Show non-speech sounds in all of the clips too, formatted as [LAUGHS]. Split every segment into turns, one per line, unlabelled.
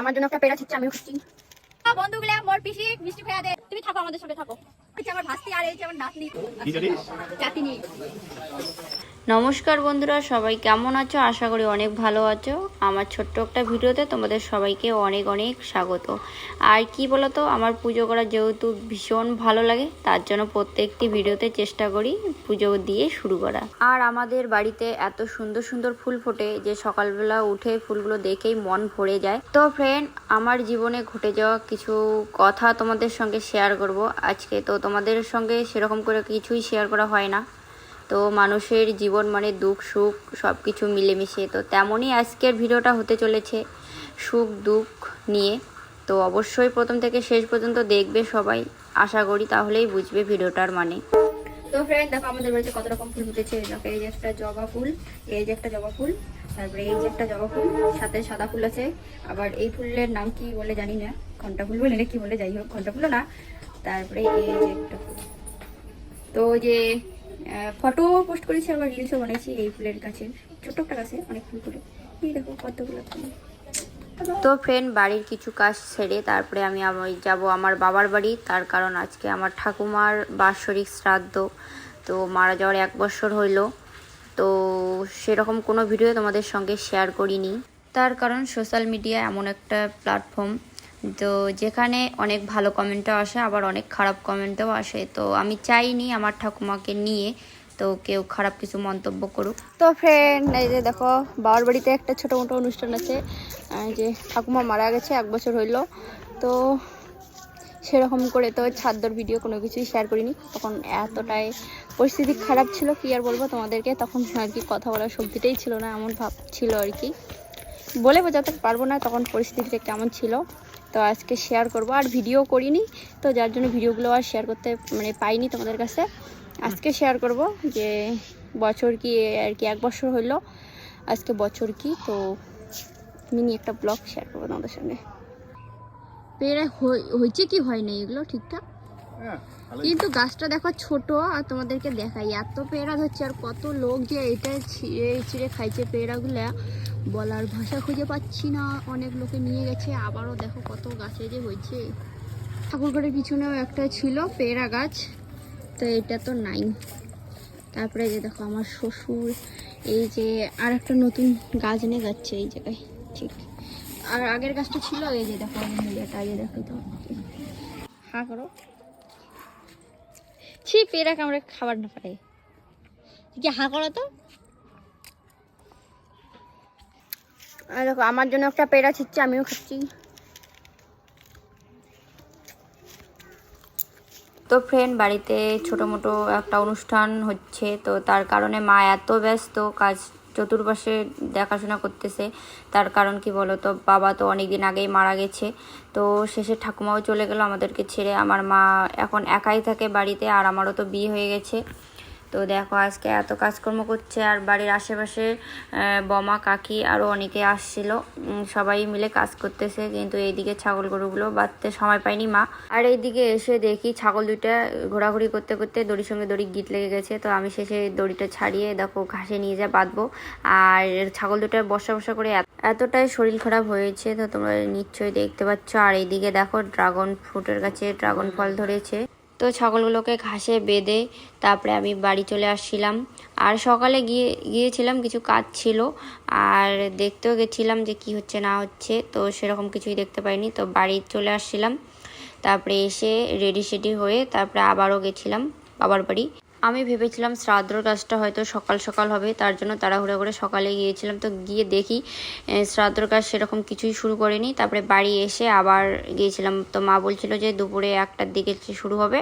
আমার জন্য একটা পেড়া ছিচ্ছে আমি
বন্ধুগুলা, মোর পিসি, মিষ্টি খেয়া দে তুমি থাকো আমাদের সঙ্গে থাকো। আমার ভাস্তি আর এই যে আমার নাতনি। চাতিনি
নমস্কার বন্ধুরা সবাই কেমন আছো? আশা করি অনেক ভালো আছো। আমার ছোট্ট একটা ভিডিওতে তোমাদের সবাইকে অনেক অনেক স্বাগত। আর কি বলতো আমার পুজো করা যেহেতু ভীষণ ভালো লাগে তার জন্য প্রত্যেকটি ভিডিওতে চেষ্টা করি পুজো দিয়ে শুরু করা। আর আমাদের বাড়িতে এত সুন্দর সুন্দর ফুল ফোটে যে সকালবেলা উঠে ফুলগুলো দেখেই মন ভরে যায়। তো ফ্রেন্ড আমার জীবনে ঘটে যাওয়া কিছু কথা তোমাদের সঙ্গে শেয়ার করব। আজকে তো তোমাদের সঙ্গে সেরকম করে কিছুই শেয়ার করা হয় না। তো মানুষের জীবন মানে দুঃখ, সুখ সব কিছু মিলেমিশে। তো তেমনই আজকের ভিডিওটা হতে চলেছে সুখ, দুঃখ নিয়ে। তো অবশ্যই প্রথম থেকে শেষ পর্যন্ত দেখবে সবাই। আশা করি তাহলেই বুঝবে ভিডিওটার মানে।
তো ফ্রেন্ড দেখো আমাদের বাড়িতে কত রকম ফুল ফুটেছে। দেখো, এই যে একটা জবা ফুল, এই যে একটা জবা ফুল, তারপরে এই যে একটা জবা ফুল, সাথে সাদা ফুল আছে। আবার এই ফুলের নাম কি বলে জানি না, ঘণ্টা ফুল বলে কি বলে, যাই হোক, ঘণ্টা ফুলও না। তারপরে এই যে একটা ফুল তো যে ফটো পোস্ট করেছি, আবার রিলসও বানাইছি এই ফুলের গাছে ছোট্ট একটা গাছে, অনেক ফুল ফুটে। এই দেখো কতগুলো ফুল।
তো ফ্রেন্ড বাড়ির কিছু কাজ সেরে তারপরে আমি আমি যাব আমার বাবার বাড়ি। তার কারণ আজকে আমার ঠাকুমার বাৎসরিক শ্রাদ্ধ। তো মারা যাওয়ার এক বছর হইল। তো সেরকম কোনো ভিডিও তোমাদের সঙ্গে শেয়ার করিনি। তার কারণ সোশ্যাল মিডিয়া এমন একটা প্ল্যাটফর্ম তো যেখানে অনেক ভালো কমেন্টও আসে, আবার অনেক খারাপ কমেন্টও আসে। তো আমি চাইনি আমার ঠাকুমাকে নিয়ে তো কেউ খারাপ কিছু মন্তব্য করুক।
তো ফ্রেন্ড এই যে দেখো, বাবার বাড়িতে একটা ছোটো মোটো অনুষ্ঠান আছে। যে ঠাকুমা মারা গেছে, এক বছর হইল। তো সেরকম করে তো ছাদ্যর ভিডিও কোনো কিছুই শেয়ার করিনি। তখন এতটাই পরিস্থিতি খারাপ ছিল, কি আর বলব তোমাদেরকে? তখন আর কি কথা বলার শক্তিটাই ছিল না, এমন ভাব ছিল আর কি। বলে বোঝাতে পারব না তখন পরিস্থিতিটা কেমন ছিল। তো আজকে শেয়ার করব। আর ভিডিও করিনি তো যার জন্য ভিডিওগুলো আর শেয়ার করতে মানে পাইনি তোমাদের কাছে। আজকে শেয়ার করব যে বছর কি আর কি এক বছর হইল। আজকে বছর কি তো মিনি একটা ব্লগ শেয়ার করব তোমাদের সঙ্গে পেয়ারা হয়েছে কি হয়নি এগুলো ঠিকঠাক? কিন্তু গাছটা দেখো ছোট আর তোমাদেরকে দেখাই। এত পেয়ারা ধরছে আর কত লোক যে এটা ছিঁড়ে ছিঁড়ে খাইছে পেয়ারাগুলা। বলার ভাষা খুঁজে পাচ্ছি না। অনেক লোকে নিয়ে গেছে। আবারও দেখো কত গাছে যে হয়েছে। ঠাকুরঘরের পিছনেও একটা ছিল পেয়ারা গাছ। তো এটা তো নাই। তারপরে যে দেখো আমার শ্বশুর, এই যে আর একটা নতুন গাছ এনে যাচ্ছে এই জায়গায়। ঠিক। আর আগের গাছটা ছিল এই যে দেখো এটা যে দেখো তো হা করো। ছি, পেয়ারা কামড়ে খাবার না পাই। কি হা করো তো? দেখো, আমার জন্য একটা পেয়ারা ছিচ্ছে আমিও খাচ্ছি।
তো ফ্রেন্ড বাড়িতে ছোটো মোটো একটা অনুষ্ঠান হচ্ছে, তো তার কারণে মা এত ব্যস্ত, কাজ চতুর্পাশে দেখাশোনা করতেছে। তার কারণ কি বলো তো বাবা তো অনেক দিন আগেই মারা গেছে। তো শেষে ঠাকুমাও চলে গেল আমাদেরকে ছেড়ে। আমার মা এখন একাই থাকে বাড়িতে, আর আমারও তো বিয়ে হয়ে গেছে। তো দেখো আজকে এত কাজকর্ম করছে আর বাড়ির আশেপাশে বমা, কাকি আরও অনেকে আসছিল। সবাই মিলে কাজ করতেছে, কিন্তু এইদিকে ছাগল গরুগুলো বাঁধতে সময় পায়নি মা। আর এইদিকে এসে দেখি ছাগল দুইটা ঘোরাঘুরি করতে করতে দড়ির সঙ্গে দড়ি গিট লেগে গেছে। তো আমি শেষে দড়িটা ছাড়িয়ে দেখো ঘাসে নিয়ে যা বাঁধবো। আর ছাগল দুটা বসা বসা করে এত- এতটাই শরীর খারাপ হয়েছে, তো তোমরা নিশ্চয়ই দেখতে পাচ্ছ। আর এইদিকে দেখো ড্রাগন ফ্রুটের কাছে ড্রাগন ফল ধরেছে। তো ছাগলগুলোকে ঘাসে বেঁধে তারপরে আমি বাড়ি চলে আসছিলাম। আর সকালে গিয়ে, গিয়েছিলাম, কিছু কাজ ছিল। আর দেখতেও গেছিলাম যে কি হচ্ছে, না হচ্ছে, তো সেরকম কিছুই দেখতে পাইনি। তো বাড়ি চলে আসছিলাম। তারপরে এসে রেডি সেডি হয়ে তারপরে আবারও গেছিলাম বাবার বাড়ি। আমি ভেবেছিলাম শ্রাদ্ধর কাজটা হয়তো সকাল সকাল হবে, তার জন্য তাড়াহুড়ো করে সকালে গিয়েছিলাম। তো গিয়ে দেখি শ্রাদ্ধর কাজ সেরকম কিছুই শুরু করিনি। তারপরে বাড়ি এসে আবার গিয়েছিলাম। তো মা বলছিল যে দুপুরে একটার দিকে শুরু হবে।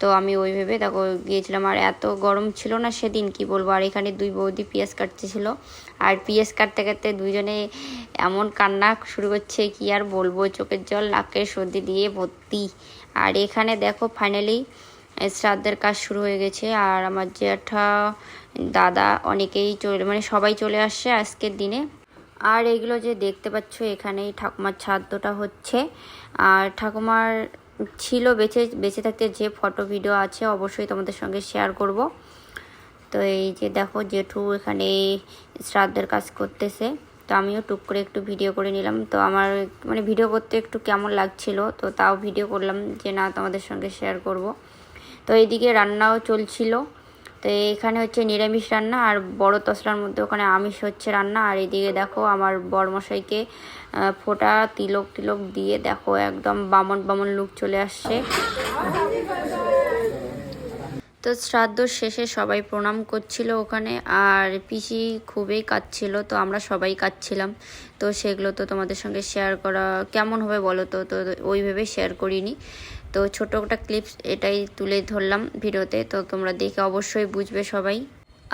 তো আমি ওই ভেবে দেখো গিয়েছিলাম। আর এত গরম ছিল না সেদিন, কি বলব? আর এখানে দুই বৌদি পেঁয়াজ কাটতেছিল আর পেঁয়াজ কাটতে কাটতে দুজনে এমন কান্না শুরু করছে, কি আর বলব? চোখের জল, নাকের সর্দি দিয়ে ভর্তি। আর এখানে দেখো ফাইনালি শ্রাদ্ধের কাজ শুরু হয়ে গেছে আর আমার জ্যাঠা দাদা অনেকেই চলে মানে সবাই চলে আসছে আজকের দিনে। আর এগুলো যে দেখতে পাচ্ছ এখানেই ঠাকুমার শ্রাদ্ধটা হচ্ছে। আর ঠাকুমার ছিল বেঁচে বেঁচে থাকতে যে ফটো, ভিডিও আছে অবশ্যই তোমাদের সঙ্গে শেয়ার করব। তো এই যে দেখো জেঠু এখানে শ্রাদ্ধের কাজ করতেছে। তো আমিও টুক করে একটু ভিডিও করে নিলাম। তো আমার মানে ভিডিও করতে একটু কেমন লাগছিল তো তাও ভিডিও করলাম যে না তোমাদের সঙ্গে শেয়ার করব। তো এইদিকে রান্নাও চলছিল। তো এখানে হচ্ছে নিরামিষ রান্না আর বড় তসলার মধ্যে ওখানে আমিষ হচ্ছে রান্না। আর এদিকে দেখো আমার বরমশাইকে ফোঁটা তিলক তিলক দিয়ে দেখো একদম বামন বামন লুক চলে আসছে। তো শ্রাদ্ধ শেষে সবাই প্রণাম করছিল ওখানে। আর পিসি খুবই কাঁদছিল, তো আমরা সবাই কাঁদছিলাম। তো সেগুলো তো তোমাদের সঙ্গে শেয়ার করা, কেমন হবে বলো তো? তো ওইভাবে শেয়ার করিনি। তো ছোট একটা ক্লিপস এটাই তুলে ধরলাম ভিডিওতে, তো তোমরা দেখে অবশ্যই বুঝবে সবাই।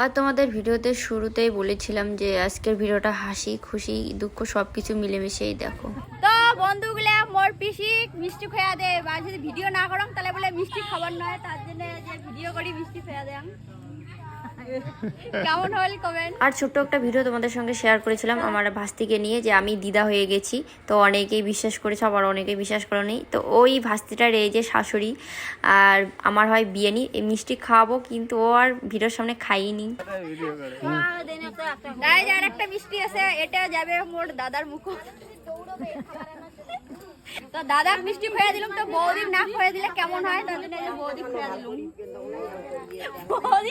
আর তোমাদের ভিডিওতে শুরুতেই বলেছিলাম যে আজকের ভিডিওটা হাসি, খুশি, দুঃখ সব কিছু মিলেমিশেই দেখো।
তো বন্ধুগুলা, মোর পিসি মিষ্টি খোয়া দে আর যদি ভিডিও না করম, তাহলে বলে মিষ্টি খাবার নয়, তার জন্য যে ভিডিও করি, মিষ্টি খোয়া দেন কেমন হল কমেন্ট
আর ছোট্ট একটা ভিডিও তোমাদের সঙ্গে শেয়ার করেছিলাম আমার ভাস্তিকে নিয়ে যে আমি দিদা হয়ে গেছি। তো অনেকেই বিশ্বাস করেছে আবার অনেকেই বিশ্বাস করেনি। তো ওই ভাস্তিটার এই যে শাশুড়ি আর আমার হয় বিয়ে নি এই মিষ্টি খাওয়াবো কিন্তু ও আর ভিডিওর সামনে খাইনি।
আর একটা মিষ্টি আছে এটা যাবে মোর দাদার মুখ। তো মিষ্টি খোয়া দিলাম তো বৌদির না খোয়া দিলে কেমন হয়? তার জন্য এই বৌদি খোয়া দিলাম। বৌদি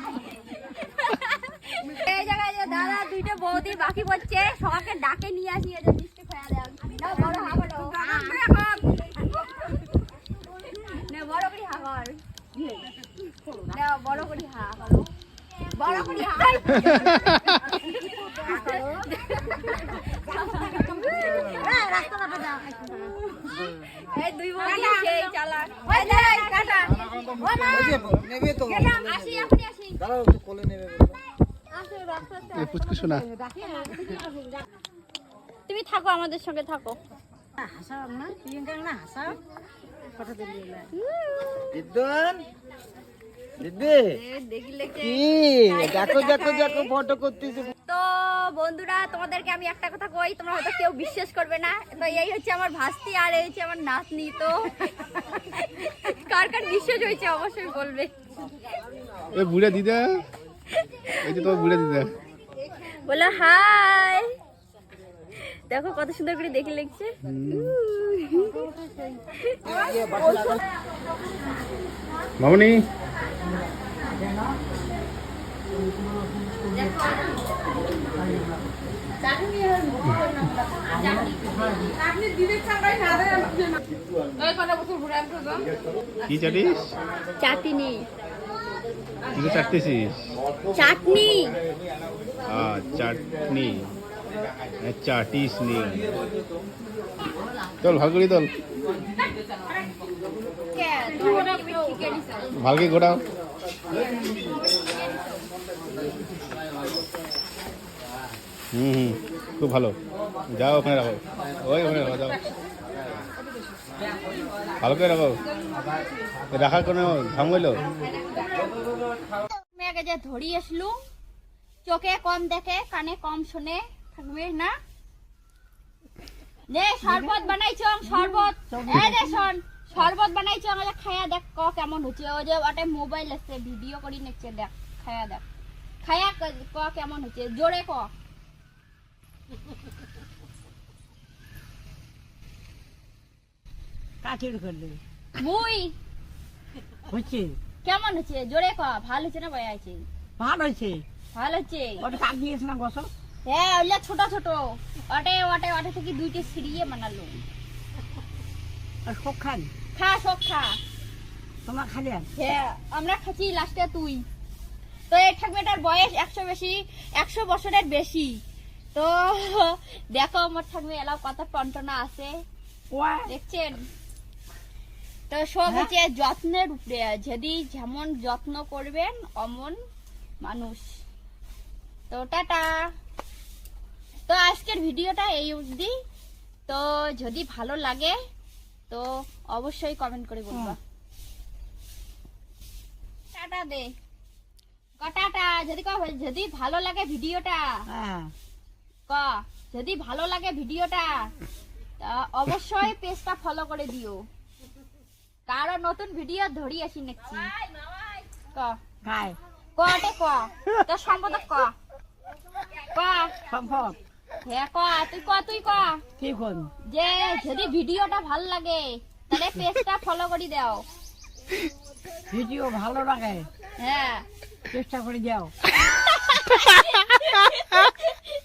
শোনা
তুমি থাকো আমাদের সঙ্গে থাকো।
দিদুন? দিদি?
দেখলে
কি? দেখো দেখো দেখো ফটো করতেছে।
তো বন্ধুরা তোমাদেরকে আমি একটা কথা কই তোমরা হয়তো কেউ বিশ্বাস করবে না। তো এই হচ্ছে আমার ভাস্তি আর এই হচ্ছে আমার নাতনি তো কার কার বিশ্বাস হয়েছে অবশ্যই বলবে।
বুড়া দিদা? এই যে তোমার বুড়া দিদা।
বলো হাই। দেখো কত সুন্দর করে দেখে লিখছে
মামনি। কি চাটিস?
চাটনি।
কি চাটতেছিস?
চাটনি।
চাটনি চাটিস নি চল ভালো করে চল ভালকে ঘোরাও। হুম হুম, খুব ভালো। যাও ওখানে রাখো। ওই ওখানে রাখো, যাও। ভালো করে রাখো। রাখার কোনো
মেয়েকে যে ধরি আসলু চোখে কম দেখে কানে কম শুনে থাকবে না? নে শরবত বানাইছ শরবত। এই দে শোন শরবত বানাইছ আমাকে খায়া দেখ ক কেমন হচ্ছে। ও যে ওটা মোবাইল আছে ভিডিও করি নেছে দেখ খায়া দেখ। খায়া ক- কেমন হচ্ছে জোরে ক।
কাকের করলে।
মুই।
হচ্ছে।
কেমন হচ্ছে জোরে ক ভালো হচ্ছে না বয়া আছে?
ভালো হয়েছে
ভালো হচ্ছে
ওটা কাক দিয়েছে না গছ
হ্যাঁ ওইগুলা ছোট ছোট। ওটে ওটে ওটে থেকে দুইটা বানালো।
আর সব খান?
খা খা।
তোমার খালি
হ্যাঁ আমরা খাচ্ছি লাস্টে তুই। তো এই ঠাকুমাটার বয়স একশো বেশি একশো বছরের বেশি। তো [LAUGHS] দেখো আমার ঠাকুমা এলাও কত টনটনা আছে। দেখছেন? তো সব হচ্ছে যত্নের উপরে। যদি যেমন যত্ন করবেন অমন মানুষ। তো টাটা। তো আজকের ভিডিওটা এই অবধি। তো যদি ভালো লাগে তো অবশ্যই কমেন্ট করে বলবা। টাটা দে। ক টাটা? যদি ক যদি ভালো লাগে ভিডিওটা।
হ্যাঁ।
ক যদি ভালো লাগে ভিডিওটা অবশ্যই পেজটা ফলো করে দিও। কারও নতুন ভিডিও ধরি আসি নেছি ক। কটে ক। তোর সম্পাদক ক।
সম্ভব
হ্যাঁ ক তুই ক তুই ক।
কি কোন
যে যদি ভিডিওটা ভালো লাগে তাহলে পেজটা ফলো করে দাও।
ভিডিও ভালো লাগে
হ্যাঁ।
চেষ্টা করে যাও। [LAUGHS]